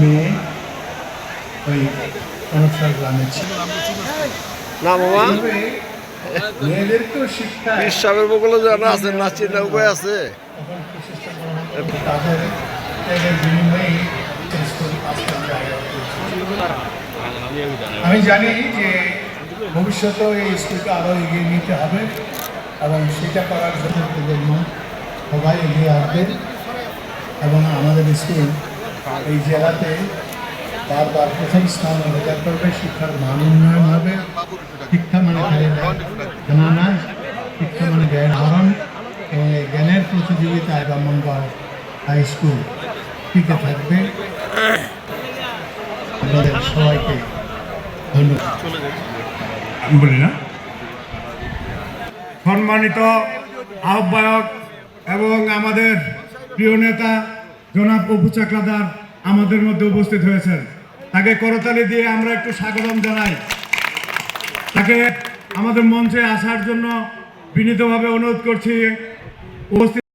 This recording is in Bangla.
মেয়ে ওই অনসার গ্রামে ছিল না মামা তবে মেয়েদেরকেও শিক্ষা সাহেবের বগলে জানা আছে নাচির না উপায় আছে তাদের। আমি জানি যে ভবিষ্যতে এই স্কুলকে আরও এগিয়ে নিতে হবে এবং সেটা করার জন্য প্রজন্ম সবাই এগিয়ে আসবে এবং আমাদের স্কুল এই জেলাতে বারবার প্রথম স্থান অধিকার করবে, শিক্ষার মান উন্নয়ন হবে, শিক্ষা মানে জানা শিক্ষা মানে জ্ঞান আহরণ জ্ঞানের প্রতিযোগিতায় ব্রাহ্মণগড় হাই স্কুল টিকে থাকবে। আপনাদের সবাইকে ধন্যবাদ। বলি না? সম্মানিত আহ্বায়ক এবং আমাদের প্রিয় নেতা জনাব অপু চাকলাদার আমাদের মধ্যে উপস্থিত হয়েছেন। তাকে করতালি দিয়ে আমরা একটু স্বাগতম জানাই। তাকে আমাদের মঞ্চে আসার জন্য বিনীতভাবে অনুরোধ করছি। উপস্থিত